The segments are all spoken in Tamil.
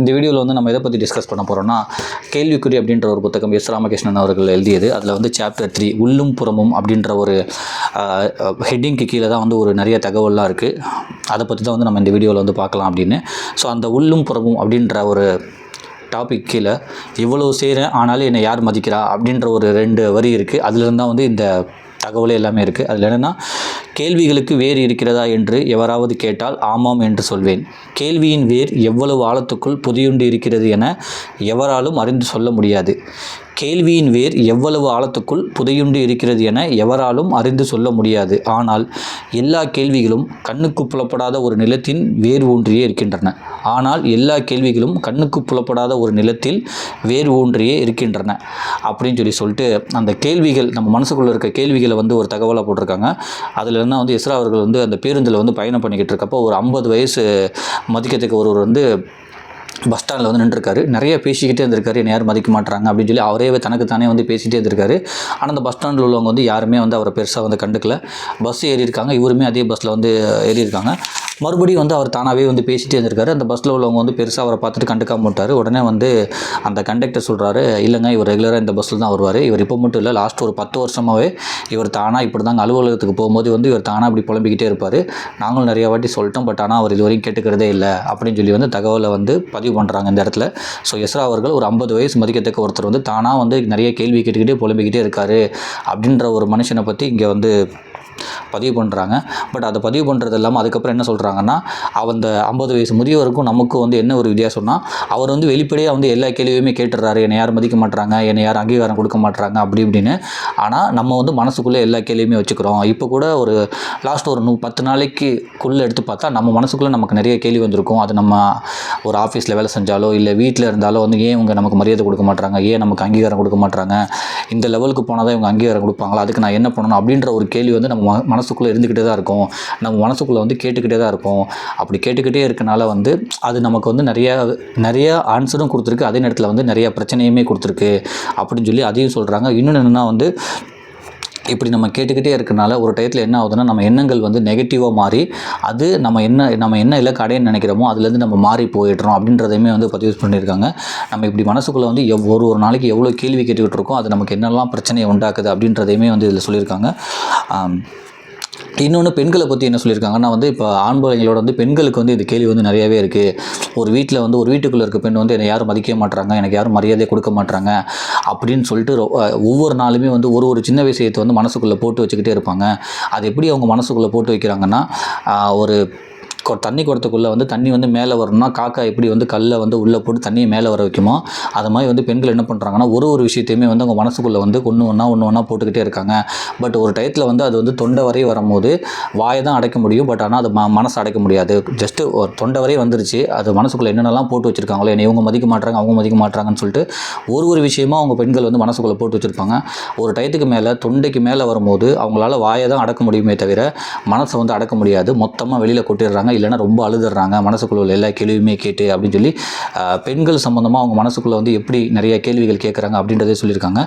இந்த வீடியோவில் வந்து நம்ம எதை பற்றி டிஸ்கஸ் பண்ண போகிறோம்னா கேள்விக்குறி அப்படின்ற ஒரு புத்தகம் எஸ் ராமகிருஷ்ணன் அவர்கள் எழுதியது. அதில் வந்து சாப்டர் த்ரீ உள்ளும் புறமும் அப்படின்ற ஒரு ஹெட்டிங்க்கு கீழே தான் வந்து ஒரு நிறைய தகவல்லாம் இருக்குது அதை பற்றி தான் வந்து நம்ம இந்த வீடியோவில் வந்து பார்க்கலாம் அப்படின்னு. ஸோ அந்த உள்ளும் புறமும் அப்படின்ற ஒரு டாபிக் கீழே இவ்வளோ செய்கிறேன் ஆனாலும் என்னை யார் மதிக்கிறா அப்படின்ற ஒரு ரெண்டு வரி இருக்குது அதுலேருந்து தான் வந்து இந்த தகவலே எல்லாமே இருக்குது அதில் என்னென்னா கேள்விகளுக்கு வேர் இருக்கிறதா என்று எவராவது கேட்டால் ஆமாம் என்று சொல்வேன். கேள்வியின் வேர் எவ்வளவு ஆழத்துக்குள் புதியுண்டு இருக்கிறது என எவராலும் அறிந்து சொல்ல முடியாது. கேள்வியின் வேர் எவ்வளவு ஆழத்துக்குள் புதையுண்டு இருக்கிறது என எவராலும் அறிந்து சொல்ல முடியாது. ஆனால் எல்லா கேள்விகளும் கண்ணுக்கு புலப்படாத ஒரு நிலத்தின் வேர் ஊன்றியே இருக்கின்றன. ஆனால் எல்லா கேள்விகளும் கண்ணுக்கு புலப்படாத ஒரு நிலத்தில் வேர் ஊன்றியே இருக்கின்றன. அப்படின்னு சொல்லி சொல்லிட்டு அந்த கேள்விகள் நம்ம மனசுக்குள்ளே இருக்க கேள்விகளை வந்து ஒரு தகவலாக போட்டிருக்காங்க. அதில் வந்து இஸ்ரா அவர்கள் வந்து அந்த பேருந்தில் வந்து பயணம் பண்ணிக்கிட்டு இருக்கப்போ ஒரு ஐம்பது வயசு மதிக்கத்துக்கு ஒருவர் வந்து பஸ் ஸ்டாண்டில் வந்து நின்றுருக்காரு. நிறைய பேசிக்கிட்டே இருந்திருக்காரு. என்னை யாரும் மதிக்க மாட்டாங்க அப்படின்னு சொல்லி அவரே தனக்கு தானே வந்து பேசிகிட்டே இருந்திருக்காரு. ஆனால் அந்த பஸ் ஸ்டாண்டில் உள்ளவங்க வந்து யாருமே வந்து அவரை பெருசாக வந்து கண்டுக்கல. பஸ் ஏறி இருக்காங்க. இவருமே அதே பஸ்ஸில் வந்து ஏறி இருக்காங்க. மறுபடியும் வந்து அவர் தானாகவே வந்து பேசிகிட்டே இருந்திருக்காரு. அந்த பஸ்ஸில் உள்ளவங்க வந்து பெருசாக அவரை பார்த்துட்டு கண்டுக்காம விட்டார். உடனே வந்து அந்த கண்டக்டர் சொல்கிறாரு இல்லைங்க இவர் ரெகுலராக இந்த பஸ்ஸில் தான் வருவார். இவர் இப்போ மட்டும் இல்லை லாஸ்ட் ஒரு பத்து வருஷமாகவே இவர் தானாக இப்படி தாங்க அலுவலகத்துக்கு போகும்போது வந்து இவர் தானாக இப்படி புலம்பிக்கிட்டே இருப்பார். நாங்களும் நிறையா வாட்டி சொல்லிட்டோம். பட் ஆனால் அவர் இது வரைக்கும் கேட்டுக்கிறதே இல்லை. அப்படின்னு சொல்லி வந்து தகவலை வந்து பதிவு பண்ணுறாங்க இந்த இடத்துல. ஸோ எஸ்ரா அவர்கள் ஒரு ஐம்பது வயசு மதிக்கத்தக்க ஒருத்தர் வந்து தானாக வந்து நிறைய கேள்வி கேட்டுக்கிட்டே புலம்பிக்கிட்டே இருக்காரு. அப்படின்ற ஒரு மனுஷனை பற்றி இங்கே வந்து பதிவு பண்ணுறாங்க பட் அதை பதிவு பண்ணுறது இல்லாமல் அதுக்கப்புறம் என்ன சொல்கிறாங்கன்னா அந்த ஐம்பது வயசு முதியவருக்கும் நமக்கும் வந்து என்ன ஒரு வித்தியாசம்னா அவர் வந்து வெளிப்படையாக வந்து எல்லா கேள்வியுமே கேட்டுறாரு என்னை யாரும் மதிக்க மாட்றாங்க. என்னை யாரும் அங்கீகாரம் கொடுக்க மாட்டுறாங்க அப்படி இப்படின்னு. ஆனால் நம்ம வந்து மனசுக்குள்ளே எல்லா கேள்வியுமே வச்சுக்கிறோம். இப்போ கூட ஒரு லாஸ்ட் ஒரு நூ பத்து நாளைக்குள்ளே எடுத்து பார்த்தா நம்ம மனசுக்குள்ளே நமக்கு நிறைய கேள்வி வந்திருக்கும். அது நம்ம ஒரு ஆஃபீஸில் வேலை செஞ்சாலோ இல்லை வீட்டில் இருந்தாலோ வந்து ஏன் இவங்க நமக்கு மரியாதை கொடுக்க மாட்டாங்க ஏன் நமக்கு அங்கீகாரம் கொடுக்க மாட்டாங்க இந்த லெவலுக்கு போனால் தான் இவங்க அங்கீகாரம் கொடுப்பாங்களா? அதுக்கு நான் என்ன பண்ணணும்? அப்படின்ற ஒரு கேள்வி வந்து நம்ம மனசுக்குள்ளே இருந்துக்கிட்டே தான் இருக்கும். நம்ம மனசுக்குள்ளே வந்து கேட்டுக்கிட்டே தான் இருக்கும். அப்படி கேட்டுக்கிட்டே இருக்கனால வந்து அது நமக்கு வந்து நிறையா நிறையா ஆன்சரும் கொடுத்துருக்கு. அதே நேரத்தில் வந்து நிறைய பிரச்சனையுமே கொடுத்துருக்கு. அப்படின்னு சொல்லி அதையும் சொல்கிறாங்க இன்னொன்று என்னென்னா வந்து இப்படி நம்ம கேட்டுக்கிட்டே இருக்கனால ஒரு டயத்தில் என்ன ஆகுதுன்னா நம்ம எண்ணங்கள் வந்து நெகட்டிவாக மாறி அது நம்ம என்ன நம்ம என்ன இலக்கு அடைய நினைக்கிறோமோ அதுலேருந்து நம்ம மாறி போயிடுறோம் அப்படின்றதையுமே வந்து பதிவு பண்ணியிருக்காங்க. நம்ம இப்படி மனசுக்குள்ளே வந்து எவ் ஒரு ஒரு நாளைக்கு எவ்வளோ கேள்வி கேட்டுக்கிட்டு இருக்கோம் அது நமக்கு என்னெல்லாம் பிரச்சனையை உண்டாக்குது அப்படின்றதையுமே வந்து இதில் சொல்லியிருக்காங்க. இன்னொன்று பெண்களை பற்றி என்ன சொல்லியிருக்காங்கன்னா வந்து இப்போ ஆண் பிள்ளைங்களோட வந்து பெண்களுக்கு வந்து இந்த கேள்வி வந்து நிறையவே இருக்குது ஒரு வீட்டில் வந்து ஒரு வீட்டுக்குள்ளே இருக்க பெண் வந்து என்னை யாரும் மதிக்க மாட்றாங்க எனக்கு யாரும் மரியாதை கொடுக்க மாட்றாங்க அப்படின்னு சொல்லிட்டு ஒவ்வொரு நாளுமே வந்து ஒரு ஒரு சின்ன விஷயத்தை வந்து மனசுக்குள்ளே போட்டு வச்சுக்கிட்டே இருப்பாங்க. அது எப்படி அவங்க மனசுக்குள்ளே போட்டு வைக்கிறாங்கன்னா ஒரு தண்ணி குடத்துக்குள்ளே வந்து தண்ணி வந்து மேலே வரணும்னா காக்கா எப்படி வந்து கல்லை வந்து உள்ளே போட்டு தண்ணியை மேலே வர வைக்குமோ அது மாதிரி வந்து பெண்கள் என்ன பண்ணுறாங்கன்னா ஒரு ஒரு விஷயத்தையுமே வந்து அவங்க மனசுக்குள்ளே வந்து ஒன்று ஒன்றா ஒன்று ஒன்றா போட்டுக்கிட்டே இருக்காங்க. பட் ஒரு டயத்தில் வந்து அது வந்து தொண்டை வரை வரும்போது வாயை தான் அடைக்க முடியும். பட் ஆனால் அது ம மனசை அடைக்க முடியாது. ஜஸ்ட்டு ஒரு தொண்டை வரை வந்துருச்சு. அது மனசுக்குள்ளே என்னென்னலாம் போட்டு வச்சுருக்காங்களோ என்னை இவங்க மதிக்க மாட்றாங்க அவங்க மதிக்க மாட்றாங்கன்னு சொல்லிட்டு ஒரு ஒரு விஷயமும் அவங்க பெண்கள் வந்து மனசுக்குள்ளே போட்டு வச்சுருப்பாங்க. ஒரு டயத்துக்கு மேலே தொண்டைக்கு மேலே வரும்போது அவங்களால வாயை தான் அடக்க முடியுமே தவிர மனசை வந்து அடக்க முடியாது. மொத்தமாக வெளியில் கொட்டிடுறாங்க. இல்லைன்னா ரொம்ப அழுதுறாங்க மனசுக்குள்ள உள்ள எல்லா கேள்வியுமே கேட்டு அப்படின்னு சொல்லி பெண்கள் சம்மந்தமாக அவங்க மனசுக்குள்ளே வந்து எப்படி நிறைய கேள்விகள் கேட்குறாங்க அப்படின்றதே சொல்லியிருக்காங்க.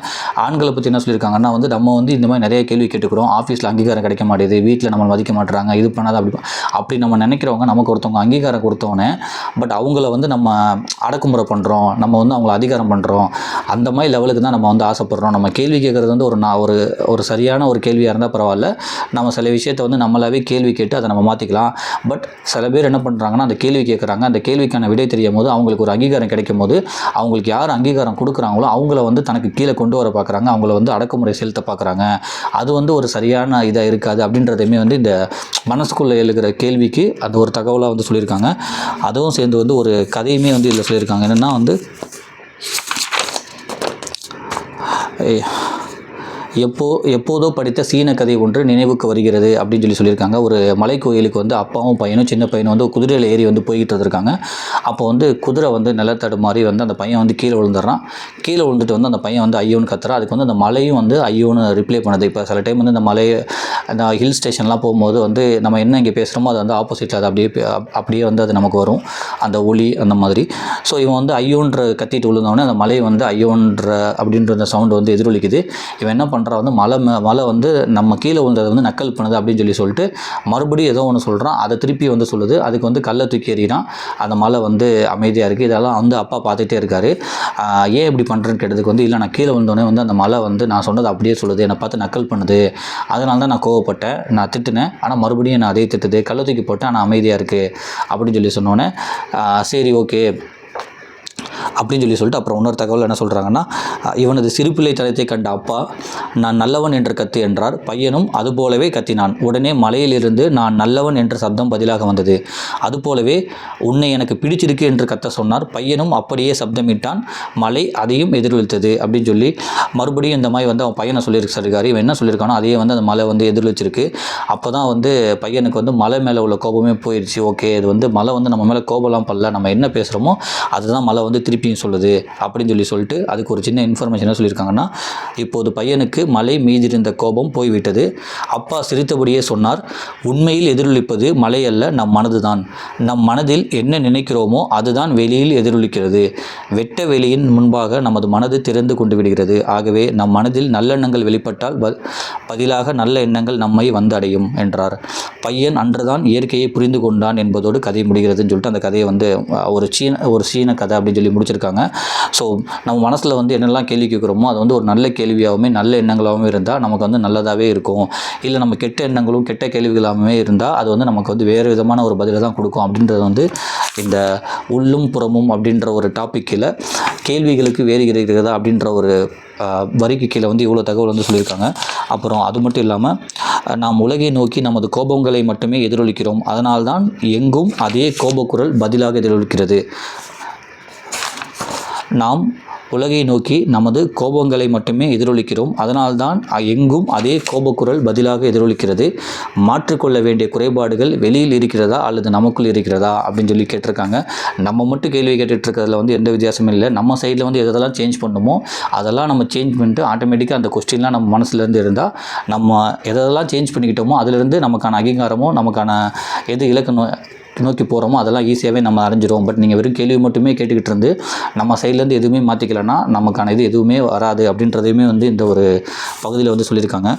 ஆண்களை பற்றி என்ன சொல்லியிருக்காங்கன்னா வந்து நம்ம வந்து இந்த மாதிரி நிறைய கேள்வி கேட்டுக்கிறோம். ஆஃபீஸில் அங்கீகாரம் கிடைக்க மாட்டேது வீட்டில் நம்ம மதிக்க மாட்டுறாங்க இது பண்ணாத அப்படி அப்படி நம்ம நினைக்கிறவங்க நமக்கு ஒருத்தவங்க அங்கீகாரம் கொடுத்தோன்னே பட் அவங்கள வந்து நம்ம அடக்குமுறை பண்ணுறோம் நம்ம வந்து அவங்கள அதிகாரம் பண்ணுறோம் அந்த மாதிரி லெவலுக்கு தான் நம்ம வந்து ஆசைப்படுறோம். நம்ம கேள்வி கேட்குறது வந்து ஒரு நான் ஒரு ஒரு சரியான ஒரு கேள்வியாக இருந்தால் பரவாயில்ல. நம்ம சில விஷயத்தை வந்து நம்மளாவே கேள்வி கேட்டு அதை நம்ம மாற்றிக்கலாம் பட் சில பேர் என்ன பண்ணுறாங்கன்னா அந்த கேள்வி கேட்குறாங்க அந்த கேள்விக்கான விடை தெரியும் போது அவங்களுக்கு ஒரு அங்கீகாரம் கிடைக்கும் போது அவங்களுக்கு யார் அங்கீகாரம் கொடுக்குறாங்களோ அவங்கள வந்து தனக்கு கீழே கொண்டு வர பார்க்குறாங்க அவங்கள வந்து அடக்குமுறை செலுத்த பார்க்குறாங்க அது வந்து ஒரு சரியான இதாக இருக்காது அப்படின்றதையுமே வந்து இந்த மனசுக்குள்ளே எழுகிற கேள்விக்கு அது ஒரு தகவலாக வந்து சொல்லியிருக்காங்க. அதுவும் சேர்ந்து வந்து ஒரு கதையுமே வந்து இதில் சொல்லியிருக்காங்க. என்னென்னா வந்து ஏய், எப்போ எப்போதோ படித்த சீன கதை ஒன்று நினைவுக்கு வருகிறது அப்படின்னு சொல்லி சொல்லியிருக்காங்க. ஒரு மலை கோயிலுக்கு வந்து அப்பாவும் பையனும் சின்ன பையனும் வந்து குதிரையில் ஏறி வந்து போய்கிட்டு இருந்திருக்காங்க அப்போ வந்து குதிரை வந்து நிலத்தடு மாதிரி வந்து அந்த பையன் வந்து கீழே விழுந்துடுறான். கீழே விழுந்துட்டு வந்து அந்த பையன் வந்து ஐயோன்னு கத்துறான். அதுக்கு வந்து அந்த மலையும் வந்து ஐயோன்னு ரிப்ளை பண்ணுது. இப்போ சில டைம் வந்து இந்த மலை அந்த ஹில் ஸ்டேஷன்லாம் போகும்போது வந்து நம்ம என்ன இங்கே பேசுகிறோமோ அது வந்து ஆப்போசிட்டில் அது அப்படியே அப்படியே வந்து அது நமக்கு வரும். அந்த ஒளி அந்த மாதிரி. ஸோ இவன் வந்து ஐயோன்ற கத்திட்டு விழுந்தவொடனே அந்த மலை வந்து ஐயோன்ற அப்படின்ற அந்த சவுண்டு வந்து எதிரொலிக்குது. இவன் என்ன பண்ண பண்ணுறா வந்து மலை மலை வந்து நம்ம கீழே விழுந்தது வந்து நக்கல் பண்ணுது அப்படின்னு சொல்லி சொல்லிட்டு மறுபடியும் ஏதோ ஒன்று சொல்கிறான் அதை திருப்பி வந்து சொல்லுது. அதுக்கு வந்து கல்லை தூக்கி எறிகிறான். அந்த மலை வந்து அமைதியாக இருக்குது இதெல்லாம் வந்து அப்பா பார்த்துட்டே இருக்காரு. ஏன் இப்படி பண்ணுறேன்னு கேட்டதுக்கு வந்து இல்லை நான் கீழே விழுந்தோடனே வந்து அந்த மலை வந்து நான் சொன்னது அப்படியே சொல்லுது. என்னை பார்த்து நக்கல் பண்ணுது. அதனால தான் நான் கோவப்பட்டேன். நான் திட்டினேன். ஆனால் மறுபடியும் நான் அதே திட்டுது. கல்லை தூக்கி போட்டேன். ஆனால் அமைதியாக இருக்குது அப்படின்னு சொல்லி சொன்னோன்னே சரி ஓகே. அப்படின்னு சொல்லி சொல்லிட்டு அப்புறம் இன்னொரு தகவல் என்ன சொல்கிறாங்கன்னா இவனது சிரிப்பிலை சிறுபிள்ளைத்தனத்தை கண்ட அப்பா நான் நல்லவன் என்று கத்து என்றார். பையனும் அதுபோலவே கத்தினான். உடனே மலையிலிருந்து நான் நல்லவன் என்ற சப்தம் பதிலாக வந்தது. அதுபோலவே உன்னை எனக்கு பிடிச்சிருக்கு என்று கத்த சொன்னார். பையனும் அப்படியே சப்தமிட்டான். மலை அதையும் எதிரொலித்தது அப்படின்னு சொல்லி மறுபடியும் இந்த மாதிரி வந்து அவன் பையனை சொல்லியிருக்காரு. இவன் என்ன சொல்லியிருக்கானோ அதையே வந்து அந்த மலை வந்து எதிரொலிச்சிருக்கு அப்போ தான் வந்து பையனுக்கு வந்து மலை மேலே உள்ள கோபமே போயிடுச்சு ஓகே இது வந்து மலை வந்து நம்ம மேலே கோபம்லாம் பண்ணல நம்ம என்ன பேசுகிறோமோ அதுதான் மலை வந்து திருப்பியும் சொல்லுது அப்படின்னு சொல்லி சொல்லிட்டு அதுக்கு ஒரு சின்ன இன்ஃபர்மேஷன் என்ன சொல்லியிருக்காங்கன்னா இப்போது பையனுக்கு மலை மீதிருந்த கோபம் போய்விட்டது. அப்பா சிரித்தபடியே சொன்னார் உண்மையில் எதிரொலிப்பது மலை அல்ல நம் மனதுதான். நம் மனதில் என்ன நினைக்கிறோமோ அதுதான் வெளியில் எதிரொலிக்கிறது. வெட்ட வெளியின் முன்பாக நமது மனது திறந்து கொண்டு விடுகிறது. ஆகவே நம் மனதில் நல்லெண்ணங்கள் வெளிப்பட்டால் ப- பதிலாக நல்ல எண்ணங்கள் நம்மை வந்தடையும் என்றார். பையன் அன்றுதான் இயற்கையை புரிந்து கொண்டான் என்பதோடு கதை முடிகிறதுன்னு சொல்லிட்டு அந்த கதையை வந்து ஒரு சீன ஒரு சீன கதை அப்படின்னு சொல்லி முடிச்சிருக்காங்க. ஸோ நம்ம மனசில் வந்து என்னெல்லாம் கேள்வி கேட்குறோமோ அது வந்து ஒரு நல்ல கேள்வியாகவுமே நல்ல எண்ணங்களாகவும் இருந்தால் நமக்கு வந்து நல்லதாகவே இருக்கும். இல்லை நம்ம கெட்ட எண்ணங்களும் கெட்ட கேள்விகளாகவே இருந்தால் அது வந்து நமக்கு வந்து வேறு விதமான ஒரு பதிலை தான் கொடுக்கும். அப்படின்றது வந்து இந்த உள்ளும் புறமும் அப்படின்ற ஒரு டாப்பிக்கில் கேள்விகளுக்கு வேறு இருக்கிறதா அப்படின்ற ஒரு வரிக்கு கீழே வந்து இவ்வளோ தகவல் வந்து சொல்லியிருக்காங்க. அப்புறம் அது மட்டும் இல்லாமல் நாம் உலகை நோக்கி நமது கோபங்களை மட்டுமே எதிரொலிக்கிறோம். அதனால்தான் எங்கும் அதே கோபக்குரல் பதிலாக எதிரொலிக்கிறது. நாம் உலகை நோக்கி நமது கோபங்களை மட்டுமே எதிரொலிக்கிறோம். அதனால்தான் எங்கும் அதே கோபக்குரல் பதிலாக எதிரொலிக்கிறது. மாற்றிக்கொள்ள வேண்டிய குறைபாடுகள் வெளியில் இருக்கிறதா அல்லது நமக்குள் இருக்கிறதா அப்படின்னு சொல்லி கேட்டிருக்காங்க. நம்ம மட்டும் கேள்வி கேட்டுட்ருக்கிறதுல வந்து எந்த வித்தியாசமும் இல்லை. நம்ம சைடில் வந்து எதெல்லாம் சேஞ்ச் பண்ணுமோ அதெல்லாம் நம்ம சேஞ்ச் பண்ணிட்டு ஆட்டோமேட்டிக்காக அந்த கொஸ்டின்லாம் நம்ம மனசுலேருந்து இருந்தால் நம்ம எதெல்லாம் சேஞ்ச் பண்ணிக்கிட்டோமோ அதிலிருந்து நமக்கான அங்கீகாரமோ நமக்கான எது இலக்கணம் நோக்கி போகிறோமோ அதெல்லாம் ஈஸியாகவே நம்ம அடைஞ்சிரும் பட் நீங்கள் வெறும் கேள்வி மட்டுமே கேட்டுக்கிட்டு இருந்து நம்ம சைட்லேருந்து எதுவுமே மாற்றிக்கலன்னா நமக்கான இது எதுவுமே வராது அப்படின்றதையுமே வந்து இந்த ஒரு பகுதியில் வந்து சொல்லியிருக்காங்க.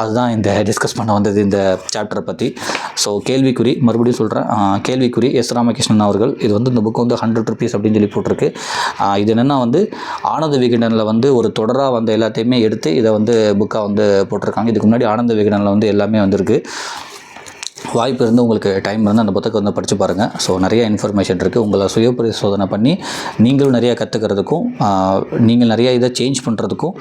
அதுதான் இந்த டிஸ்கஸ் பண்ண வந்தது இந்த சாப்டரை பற்றி ஸோ கேள்விக்குறி மறுபடியும் சொல்கிறேன் கேள்விக்குறி எஸ் ராமகிருஷ்ணன் அவர்கள் இது வந்து இந்த புக் வந்து ஹண்ட்ரட் ருபீஸ் அப்படின்னு சொல்லி போட்டிருக்கு. இது என்னென்னா வந்து ஆனந்த விகடனில் வந்து ஒரு தொடராக வந்த எல்லாத்தையுமே எடுத்து இதை வந்து புக்காக வந்து போட்டிருக்காங்க. இதுக்கு முன்னாடி ஆனந்த விகடனில் வந்து எல்லாமே வந்திருக்கு. வாய்ப்பு இருந்து உங்களுக்கு டைம் இருந்து அந்த புத்தகம் வந்து படித்து பாருங்கள் ஸோ நிறைய இன்ஃபர்மேஷன் இருக்குது உங்களை சுய பரிசோதனை பண்ணி நீங்களும் நிறையா கற்றுக்கிறதுக்கும் நீங்கள் நிறையா இதை சேஞ்ச் பண்ணுறதுக்கும்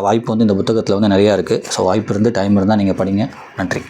வாய்ப்பு வந்து இந்த புத்தகத்தில் வந்து நிறையா இருக்குது ஸோ வாய்ப்பு இருந்து டைம் இருந்தால் நீங்கள் படிங்க. நன்றி.